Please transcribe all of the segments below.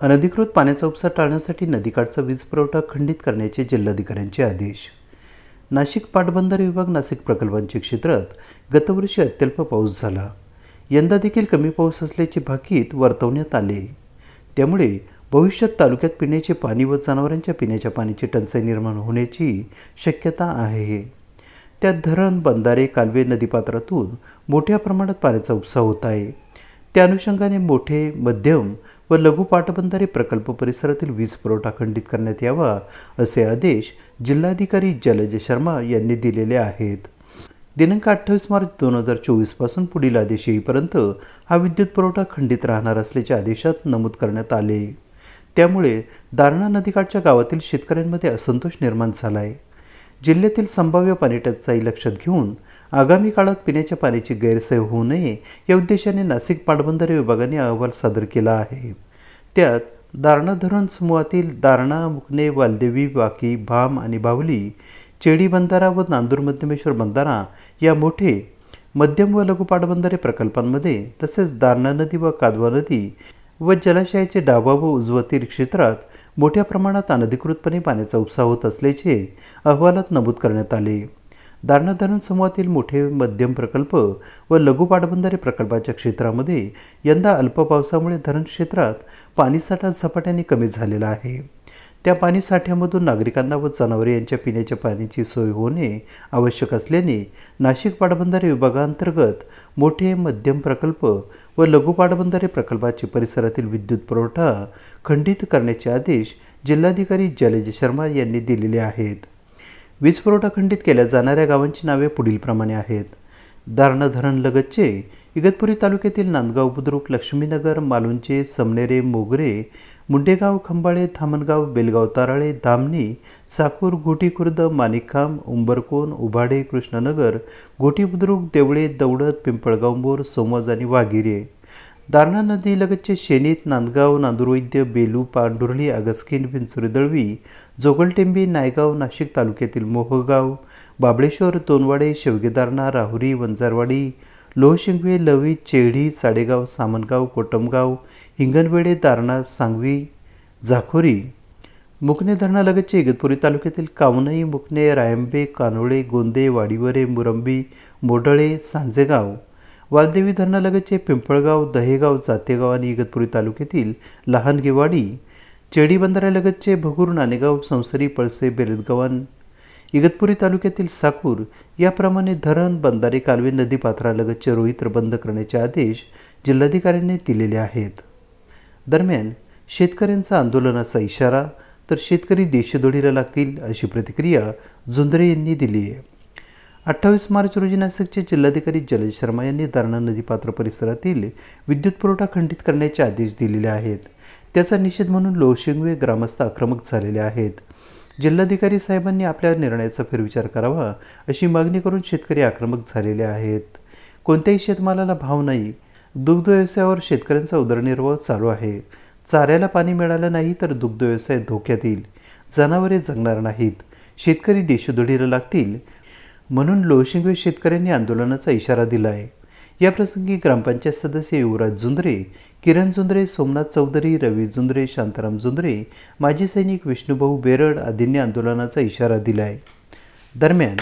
अनधिकृत पाण्याचा उपसा टाळण्यासाठी नदीकाठचा वीज पुरवठा खंडित करण्याचे जिल्हाधिकाऱ्यांचे आदेश. नाशिक पाटबंधारे विभाग नाशिक प्रकल्पांच्या क्षेत्रात गतवर्षी अत्यल्प पाऊस झाला. यंदा देखील कमी पाऊस असल्याचे भाकीत वर्तवण्यात आले. त्यामुळे भविष्यात तालुक्यात पिण्याचे पाणी व जनावरांच्या पिण्याच्या पाण्याची टंचाई निर्माण होण्याची शक्यता आहे. त्यात धरण बंधारे कालवे नदीपात्रातून मोठ्या प्रमाणात पाण्याचा उपसा होत आहे. त्या अनुषंगाने मोठे मध्यम व लघु पाटबंधारे प्रकल्प परिसरातील वीज पुरवठा खंडित करण्यात यावा असे आदेश जिल्हाधिकारी जलज शर्मा यांनी दिलेले आहेत. दिनांक अठ्ठावीस मार्च दोन हजार चोवीसपासून पुढील आदेश येईपर्यंत हा विद्युत पुरवठा खंडित राहणार असल्याच्या आदेशात नमूद करण्यात आले. त्यामुळे दारणा नदीकाठच्या गावातील शेतकऱ्यांमध्ये असंतोष निर्माण झाला आहे जिल्ह्यातील संभाव्य पाणी टंचाई लक्षात घेऊन आगामी काळात पिण्याच्या पाण्याची गैरसोय होऊ नये या उद्देशाने नाशिक पाटबंधारे विभागाने अहवाल सादर केला आहे. त्यात दारणा धरण समूहातील दारणा मुकणे वालदेवी वाकी भाम आणि बावली चेडी बंधारा व नांदूर मध्यमेश्वर बंधारा या मोठे मध्यम व लघु पाटबंधारे प्रकल्पांमध्ये तसेच दारणा नदी व कादवा नदी व जलाशयाचे डावा व उजवतीर क्षेत्रात मोठ्या प्रमाणात अनधिकृतपणे पाण्याचा उपसा होत असल्याचे अहवालात नमूद करण्यात आले. दारणा धरण समूहातील मोठे मध्यम प्रकल्प व लघु पाटबंधारे प्रकल्पाच्या क्षेत्रामध्ये यंदा अल्प पावसामुळे धरण क्षेत्रात पाणीसाठा झपाट्याने कमी झालेला आहे. त्या पाणीसाठ्यामधून नागरिकांना व जनावरे यांच्या पिण्याच्या पाण्याची सोय होणे आवश्यक असल्याने नाशिक पाटबंधारे विभागांतर्गत मोठे मध्यम प्रकल्प व लघु पाटबंधारे प्रकल्पाचे परिसरातील विद्युत पुरवठा खंडित करण्याचे आदेश जिल्हाधिकारी जलज शर्मा यांनी दिलेले आहेत. वीज पुरवठा खंडित केल्या जाणाऱ्या गावांची नावे पुढीलप्रमाणे आहेत. दारणा धरण लगतचे इगतपुरी तालुक्यातील नांदगाव बुद्रुक लक्ष्मीनगर मालुंचे समनेरे मोगरे मुंडेगाव खंबाळे धामणगाव बेलगाव ताराळे धामणी साकूर घोटी खुर्द माणिकखांब उंबरकोन उभाडे कृष्णनगर घोटी बुद्रुक देवळे दौडत पिंपळगावंबोर सोमवाज आणि वाघिरे. दारणा नदीलगतचे शेनीत नांदगाव नांदुरवैद्य बेलू पांडुर्ली अगस्किन पिंचुरी दळवी जोगलटेंबी नायगाव नाशिक तालुक्यातील मोहगाव बाबळेश्वर तोनवाडे शेवगेदारणा राहुरी वंजारवाडी लोहशिंगवे लवी चेढी साडेगाव सामनगाव कोटमगाव हिंगणवेडे दारणा सांगवी झाखोरी मुकणे धरणालगतचे इगतपुरी तालुक्यातील कावनई मुकणे रायंबे कानोळे गोंदे वाडीवरे मुरंबी मोडळे सांजेगाव वालदेवी धरणालगतचे पिंपळगाव दहेगाव जातेगाव आणि इगतपुरी तालुक्यातील लहानगेवाडी चेडी बंधाऱ्यालगतचे भगूर नाणेगाव संसरी पळसे बेलदगव्हाण इगतपुरी तालुक्यातील साकूर याप्रमाणे धरण बंधारे कालवे नदीपात्रालगतचे रोहित्र बंद करण्याचे आदेश जिल्हाधिकाऱ्यांनी दिलेले आहेत. दरम्यान शेतकऱ्यांचा आंदोलनाचा इशारा तर शेतकरी देशदोडीला लागतील अशी प्रतिक्रिया जुंदरे यांनी दिली आहे. अठ्ठावीस मार्च रोजी नाशिकचे जिल्हाधिकारी जलज शर्मा यांनी दारणा नदीपात्र परिसरातील विद्युत पुरवठा खंडित करण्याचे आदेश दिलेले आहेत. त्याचा निषेध म्हणून लोहशिंगवे ग्रामस्थ आक्रमक झालेले आहेत. जिल्हाधिकारी साहेबांनी आपल्या निर्णयाचा फेरविचार करावा अशी मागणी करून शेतकरी आक्रमक झालेले आहेत. कोणत्याही शेतमालाला भाव नाही. दुग्ध व्यवसायावर शेतकऱ्यांचा उदरनिर्वाह चालू आहे. चाऱ्याला पाणी मिळालं नाही तर दुग्ध व्यवसाय धोक्यात येईल. जनावरे जगणार नाहीत. शेतकरी देशोधडीला लागतील. म्हणून लोहशिंगवे शेतकऱ्यांनी आंदोलनाचा इशारा दिला आहे. याप्रसंगी ग्रामपंचायत सदस्य युवराज जुंद्रे किरण जुंद्रे सोमनाथ चौधरी रवी जुंद्रे शांताराम जुंद्रे माजी सैनिक विष्णुभाऊ बेरड आदींनी आंदोलनाचा इशारा दिला आहे. दरम्यान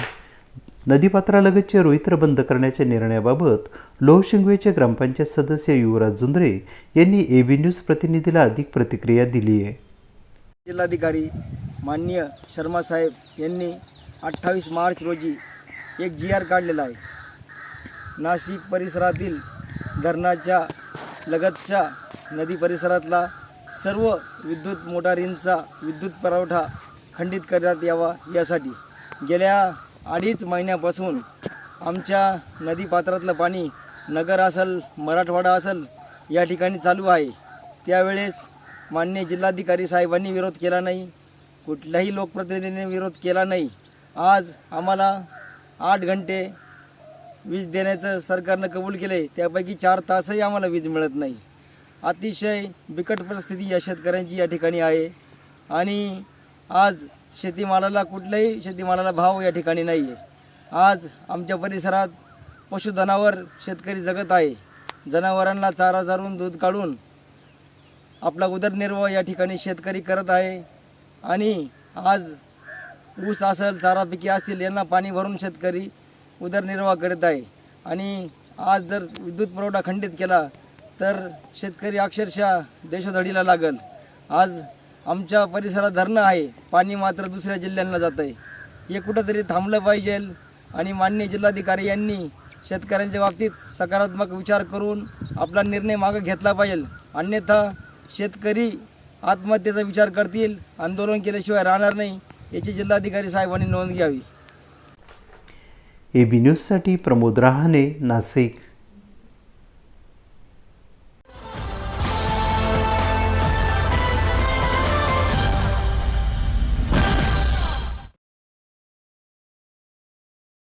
नदीपात्रालगतचे रोहित्र बंद करण्याच्या निर्णयाबाबत लोहशिंगवेचे ग्रामपंचायत सदस्य युवराज जुंद्रे यांनी ए बी न्यूज प्रतिनिधीला अधिक प्रतिक्रिया दिली आहे. जिल्हाधिकारी माननीय शर्मा साहेब यांनी अठ्ठावीस मार्च रोजी एक जी आर काढलेला आहे. नाशिक परिसरातील धरणाच्या लगतच्या नदी परिसरातला सर्व विद्युत मोटारींचा विद्युत पुरवठा खंडित करण्यात यावा यासाठी. गेल्या अडीच महिन्यापासून आमच्या नदीपात्रातलं पाणी नगर असेल मराठवाडा असेल या ठिकाणी चालू आहे. त्यावेळेस मान्य जिल्हाधिकारी साहेबांनी विरोध केला नाही कुठल्याही लोकप्रतिनिधीने विरोध केला नाही. आज आम्हाला आठ घंटे वीज देण्याचं सरकारनं कबूल केलं आहे त्यापैकी चार तासही आम्हाला वीज मिळत नाही. अतिशय बिकट परिस्थिती या शेतकऱ्यांची या ठिकाणी आहे. आणि आज शेतीमालाला कुठल्याही शेतीमालाला भाव या ठिकाणी नाही आहे आज आमच्या परिसरात पशुधनावर शेतकरी जगत आहे. जनावरांना चारा चारून दूध काढून आपला उदरनिर्वाह या ठिकाणी शेतकरी करत आहे. आणि आज ऊस असेल चारा असतील यांना पाणी भरून शेतकरी उदरनिर्वाह करत आहे. आणि आज जर विद्युत पुरवठा खंडित केला तर शेतकरी अक्षरशः देशोधडीला लागल. आज आमच्या परिसरात धरणं आहे पाणी मात्र दुसऱ्या जिल्ह्यांना जात आहे हे कुठंतरी थांबलं पाहिजे आणि माननीय जिल्हाधिकारी यांनी शेतकऱ्यांच्या बाबतीत सकारात्मक विचार करून आपला निर्णय मागं घेतला पाहिजे. अन्यथा शेतकरी आत्महत्येचा विचार करतील आंदोलन केल्याशिवाय राहणार नाही. याची जिल्हाधिकारी साहेबांनी नोंद घ्यावी. ए बी न्यूजसाठी प्रमोद रहाणे नाशिक.